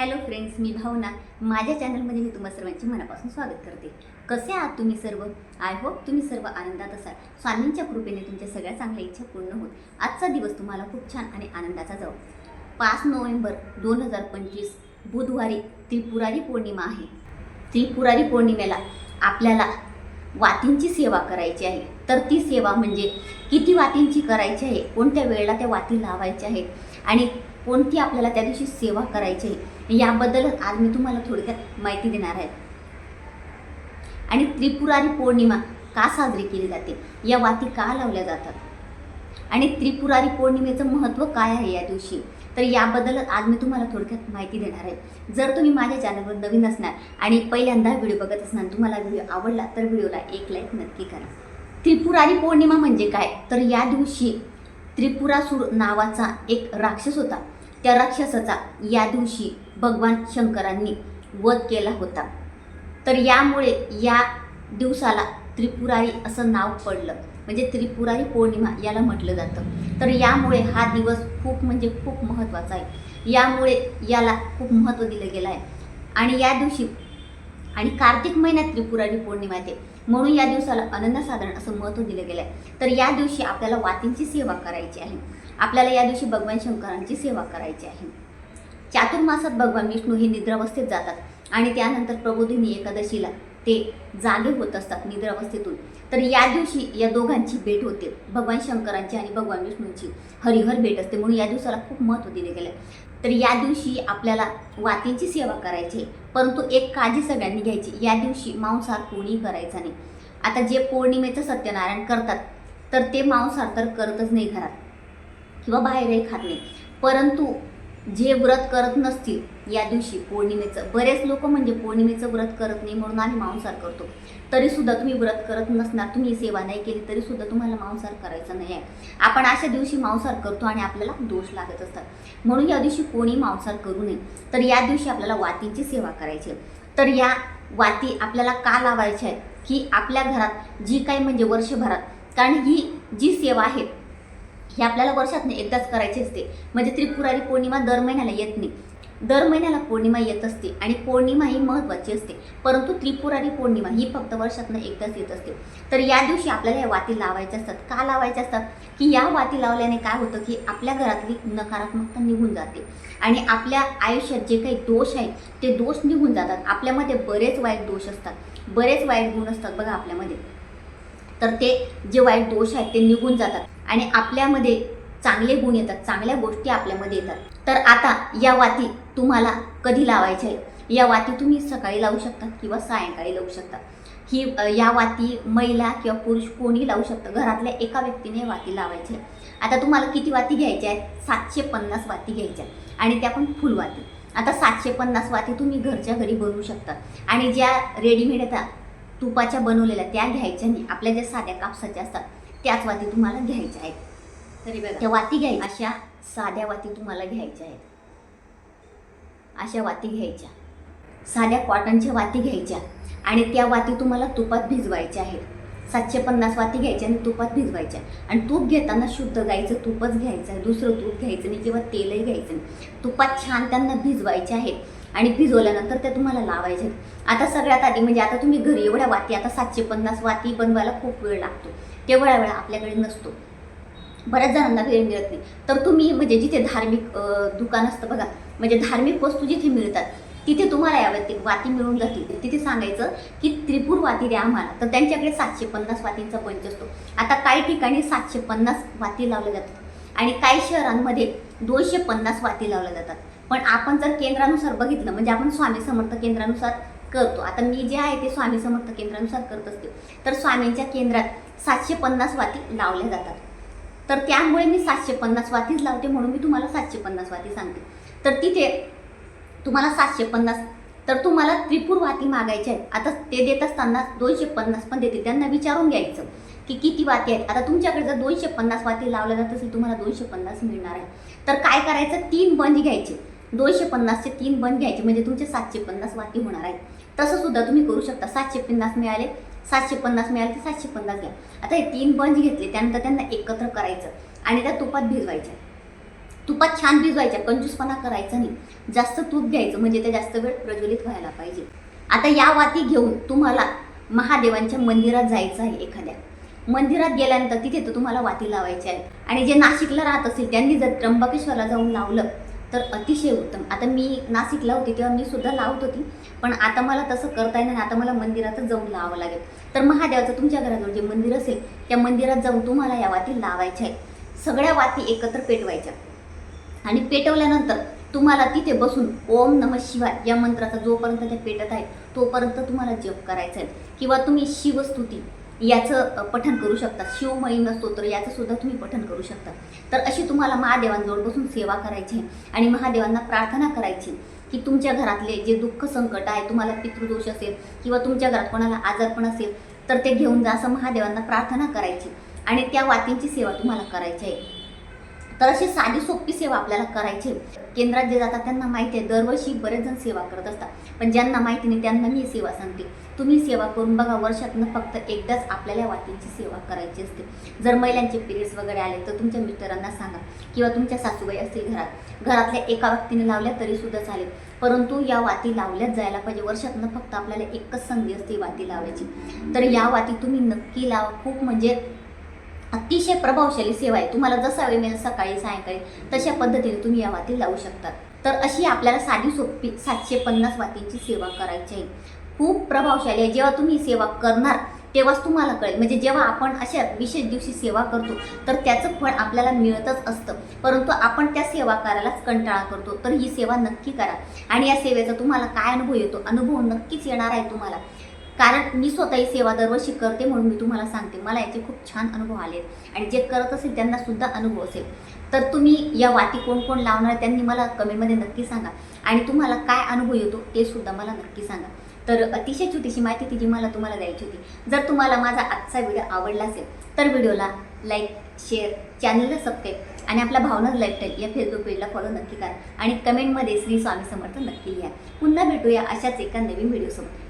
Hello friends मी भावना. माझ्या चॅनलमध्ये मी तुम्हा सर्वांचे मनापासून स्वागत करते. कसे आहात तुम्ही सर्व? आय होप तुम्ही सर्व आनंदात असाल. स्वामींच्या कृपेने तुमच्या सगळ्या चांगल्या इच्छा पूर्ण होत. आजचा दिवस तुम्हाला खूप छान आणि आनंदाचा जाऊ पाच नोव्हेंबर दोन हजार पंचवीस बुधवारी त्रिपुरारी पौर्णिमा आहे. त्रिपुरारी पौर्णिमेला आपल्याला वातींची सेवा करायची आहे. तर ती सेवा म्हणजे किती वातींची करायची आहे? कोणत्या वेळेला त्या वाती लावायच्या आहेत? आणि कोणती आपल्याला त्या दिवशी सेवा करायची आहे? याबद्दल आज मी तुम्हाला थोडक्यात माहिती देणार आहे. आणि त्रिपुरारी पौर्णिमा का साजरी केली जाते? या वाती का लावल्या जातात? आणि त्रिपुरारी पौर्णिमेचं महत्त्व काय आहे या दिवशी? तर याबद्दल आज मी तुम्हाला थोडक्यात माहिती देणार आहे. जर तुम्ही माझ्या चॅनलवर नवीन असणार आणि पहिल्यांदा व्हिडिओ बघत असणार तुम्हाला व्हिडिओ आवडला तर व्हिडिओला एक लाईक नक्की करा. त्रिपुरारी पौर्णिमा म्हणजे काय? तर या दिवशी त्रिपुरासूर नावाचा एक राक्षस होता. त्या राक्षसाचा या दिवशी भगवान शंकरांनी वध केला होता. तर यामुळे या दिवसाला त्रिपुरारी असं नाव पडलं. म्हणजे त्रिपुरारी पौर्णिमा याला म्हटलं जातं. तर यामुळे हा दिवस खूप म्हणजे खूप महत्त्वाचा आहे. यामुळे याला खूप महत्त्व दिलं गेलं आहे. आणि या दिवशी आणि कार्तिक महिन्यात त्रिपुरारी पौर्णिमा येते. म्हणून या दिवसाला अनन्यसाधारण असं महत्त्व दिलं गेलं आहे. तर या दिवशी आपल्याला वातींची सेवा करायची आहे. आपल्याला या दिवशी भगवान शंकरांची सेवा करायची आहे. चातुर्मासात भगवान विष्णू हे निद्रावस्थेत जातात आणि त्यानंतर प्रबोधिनी एकादशीला ते जागे होत असतात निद्रावस्थेतून. तर या दिवशी या दोघांची भेट होते भगवान शंकरांची आणि भगवान विष्णूंची. हरिहर भेट असते म्हणून या दिवसाला खूप महत्त्व दिले गेले. तर या दिवशी आपल्याला वातींची सेवा करायची आहे परंतु एक काळजी सगळ्यांनी घ्यायची या दिवशी मांसाहार कोणी करायचा नाही. आता जे पौर्णिमेचं सत्यनारायण करतात तर ते मांसाहार तर करतच नाही घरात किंवा बाहेरही खात नाही. परंतु जे व्रत करत नसतील या दिवशी पौर्णिमेचं. बरेच लोक म्हणजे पौर्णिमेचं व्रत करत नाही म्हणून आम्ही मांसाहार करतो. तरीसुद्धा तुम्ही व्रत करत नसणार तुम्ही सेवा नाही केली तरीसुद्धा तुम्हाला मांसाहार करायचा नाही आहे. आपण अशा दिवशी मांसाहार करतो आणि आपल्याला दोष लागत असतात. म्हणून या दिवशी कोणी मांसाहार करू नये. तर या दिवशी आपल्याला वातींची सेवा करायची आहे. तर या वाती आपल्याला का लावायच्या आहेत? की आपल्या घरात जी काही म्हणजे वर्षभरात. कारण ही जी सेवा आहे हे आपल्याला वर्षातनं एकदाच करायची असते. म्हणजे त्रिपुरारी पौर्णिमा दर महिन्याला येत नाही. दर महिन्याला पौर्णिमा येत असते आणि पौर्णिमा ही महत्त्वाची असते. परंतु त्रिपुरारी पौर्णिमा ही फक्त वर्षातनं एकदाच येत असते. तर या दिवशी आपल्याला या वाती लावायच्या असतात. का लावायच्या असतात? की या वाती लावल्याने काय होतं की आपल्या घरातली नकारात्मकता निघून जाते. आणि आपल्या आयुष्यात जे काही दोष आहेत ते दोष निघून जातात. आपल्यामध्ये बरेच वाईट दोष असतात. बरेच वाईट गुण असतात बघा आपल्यामध्ये. तर ते जे वाईट दोष आहेत ते निघून जातात. आणि आपल्यामध्ये चांगले गुण येतात चांगल्या गोष्टी आपल्यामध्ये येतात. तर आता या वाती तुम्हाला कधी लावायच्या आहेत? या वाती तुम्ही सकाळी लावू शकता किंवा सायंकाळी लावू शकता ही या वाती महिला किंवा पुरुष कोणी लावू शकतं. घरातल्या एका व्यक्तीने वाती लावायची आहे आता तुम्हाला किती वाती घ्यायच्या आहेत? सातशे पन्नास वाती घ्यायच्या आहेत. आणि त्या पण फुलवाती. आता सातशे पन्नास वाती तुम्ही घरच्या घरी बनवू शकता. आणि ज्या रेडीमेड येतात तुपाच्या बनवलेल्या त्या घ्यायच्या नाही आपल्या ज्या साध्या कापसाच्या असतात त्याच वाती तुम्हाला घ्यायच्या आहेत. तरी बघा. त्या वाती घ्यायच्या. अशा साध्या वाती तुम्हाला घ्यायच्या आहेत. अशा वाती घ्यायच्या. साध्या कॉटनच्या वाती घ्यायच्या. आणि त्या वाती तुम्हाला तुपात भिजवायच्या आहेत. सातशे पन्नास वाती घ्यायच्या आणि तुपात भिजवायच्या आणि तूप घेताना शुद्ध गाईचं तुपच घ्यायचं आहे दुसरं तूप घ्यायचं नाही किंवा तेलही घ्यायचं नाही. तुपात छान त्यांना भिजवायचे आहेत आणि भिजवल्यानंतर त्या तुम्हाला लावायच्या आहेत. आता सगळ्यात आधी म्हणजे आता तुम्ही घरी एवढ्या वाती आता सातशे पन्नास वाती बनवायला खूप वेळ लागतो. तेवढ्या वेळा आपल्याकडे नसतो. बऱ्याच जणांना वेळ मिळत नाही. तर तुम्ही म्हणजे जिथे धार्मिक दुकान असतं बघा म्हणजे धार्मिक वस्तू जिथे मिळतात तिथे तुम्हाला यावं ते वाती मिळून जातील. तिथे सांगायचं की त्रिपूर वाती द्या आम्हाला. तर त्यांच्याकडे सातशे पन्नास वातींचा पंच असतो. आता काही ठिकाणी सातशे पन्नास वाती लावल्या जातात. आणि काही शहरांमध्ये दोनशे पन्नास वाती लावल्या जातात. पण आपण जर केंद्रानुसार बघितलं म्हणजे आपण स्वामी समर्थ केंद्रानुसार करतो. आता मी जे आहे ते स्वामी समर्थ केंद्रानुसार करत असते. तर स्वामींच्या केंद्रात सातशे पन्नास वाती लावल्या जातात. तर त्यामुळे मी सातशे पन्नास वातीच लावते म्हणून मी तुम्हाला सातशे पन्नास वाती सांगते. तर तिथे तुम्हाला सातशे पन्नास. तर तुम्हाला त्रिपूर वाती मागायच्या आहेत. आता ते देत असताना दोनशे पन्नास पण देते त्यांना विचारून घ्यायचं की किती वाती आहेत. आता तुमच्याकडे जर दोनशे पन्नास वाती लावल्या जात असेल तुम्हाला दोनशे पन्नास मिळणार आहे. तर काय करायचं? तीन बंद घ्यायचे. दोनशे पन्नासचे तीन बंद घ्यायचे. म्हणजे तुमचे सातशे पन्नास वाती होणार आहेत. तसं सुद्धा तुम्ही करू शकता. सातशे पन्नास मिळाले. सातशे पन्नास मिळाले तर सातशे पन्नास घ्या. आता हे तीन बंज घेतले. त्यानंतर त्यांना एकत्र करायचं. आणि त्या तुपात भिजवायच्या. तुपात छान भिजवायच्या कंजूसपणा करायचा नाही. जास्त तूप घ्यायचं म्हणजे ते जास्त वेळ प्रज्वलित व्हायला पाहिजे. आता या वाती घेऊन तुम्हाला महादेवांच्या मंदिरात जायचं आहे एखाद्या. मंदिरात गेल्यानंतर तिथे तर तुम्हाला वाती लावायची आहे आणि जे नाशिकला राहत असेल त्यांनी जर त्र्यंबकेश्वरला जाऊन लावलं तर अतिशय उत्तम. आता मी नाशिकला होती तेव्हा मी सुद्धा लावत होती. पण आता मला तसं करता येणार नाही. आता मला मंदिरातच जाऊन लावावं लागेल. तर महादेवाचं तुमच्या घराजवळ जे मंदिर असेल त्या मंदिरात जाऊन तुम्हाला या वाती लावायच्या आहेत. सगळ्या वाती एकत्र पेटवायच्या. आणि पेटवल्यानंतर तुम्हाला तिथे बसून ओम नम शिवाय या मंत्राचा जोपर्यंत ते पेटत आहे तोपर्यंत तुम्हाला जप करायचा आहे. किंवा तुम्ही शिवस्तुती याचं पठन पठण करू शकता. शिवमयीन स्तोत्र याचं सुद्धा तुम्ही पठण करू शकता. तर अशी तुम्हाला महादेवांजवळ बसून सेवा करायची आहे आणि महादेवांना प्रार्थना करायची की तुमच्या घरातले जे दुःख संकट आहे तुम्हाला पितृदोष असेल किंवा तुमच्या घरात कोणाला आजारपण असेल तर ते घेऊन जा असं महादेवांना प्रार्थना करायची. आणि त्या वातींची सेवा तुम्हाला करायची आहे. तर अशी साधी सोपी सेवा आपल्याला करायची. केंद्रात जे जातात त्यांना माहिती आहे दरवर्षी बरेच जण सेवा करत असतात. पण ज्यांना माहिती नाही त्यांना मी सेवा सांगते. तुम्ही सेवा करून बघा वर्षातनं फक्त एकदाच आपल्याला वातींची सेवा करायची असते. जर महिलांचे पिरियड्स वगैरे आले तर तुमच्या मिस्टरांना सांगा. किंवा तुमच्या सासूबाई असतील घरात. घरातल्या एका व्यक्तीने लावल्या तरी सुद्धा चालेल. परंतु या वाती लावल्याच जायला पाहिजे. वर्षातनं फक्त आपल्याला एकच संधी असते वाती लावायची. तर या वाती तुम्ही नक्की लावा. खूप म्हणजे अतिशय प्रभावशाली सेवा आहे. तुम्हाला जसा वेळ मिळेल सकाळी सायंकाळी तशा पद्धतीने तुम्ही या वाती लावू शकता तर अशी आपल्याला साधी सोपी सातशे पन्नास वातींची सेवा करायची आहे. खूप प्रभावशाली आहे. जेव्हा तुम्ही सेवा करणार तेव्हाच तुम्हाला कळेल. म्हणजे जेव्हा आपण अशा विशेष दिवशी सेवा करतो तर त्याचं फळ आपल्याला मिळतच असतं. परंतु आपण त्या सेवा करायलाच कंटाळा करतो. तर ही सेवा नक्की करा. आणि या सेवेचा तुम्हाला काय अनुभव येतो? अनुभव नक्कीच येणार आहे तुम्हाला. कारण मी स्वतः ही सेवा दरवर्षी करते म्हणून मी तुम्हाला सांगते. मला याचे खूप छान अनुभव आले. आणि जे करत असेल त्यांना सुद्धा अनुभव असेल. तर तुम्ही या वाती कोण कोण लावणार त्यांनी मला कमेंटमध्ये नक्की सांगा. आणि तुम्हाला काय अनुभव येतो ते सुद्धा मला नक्की सांगा. तर अतिशय छोटीशी माहिती ती जी मला तुम्हाला द्यायची होती. जर तुम्हाला माझा आजचा व्हिडिओ आवडला असेल तर व्हिडिओला लाईक शेअर चॅनलला सबस्क्राईब आणि आपल्या भावना लाईफस्टाईल या फेसबुक पेजला फॉलो नक्की करा. आणि कमेंटमध्ये श्री स्वामी समर्थ नक्की लिहा. पुन्हा भेटूया अशाच एका नवीन व्हिडिओसोबत.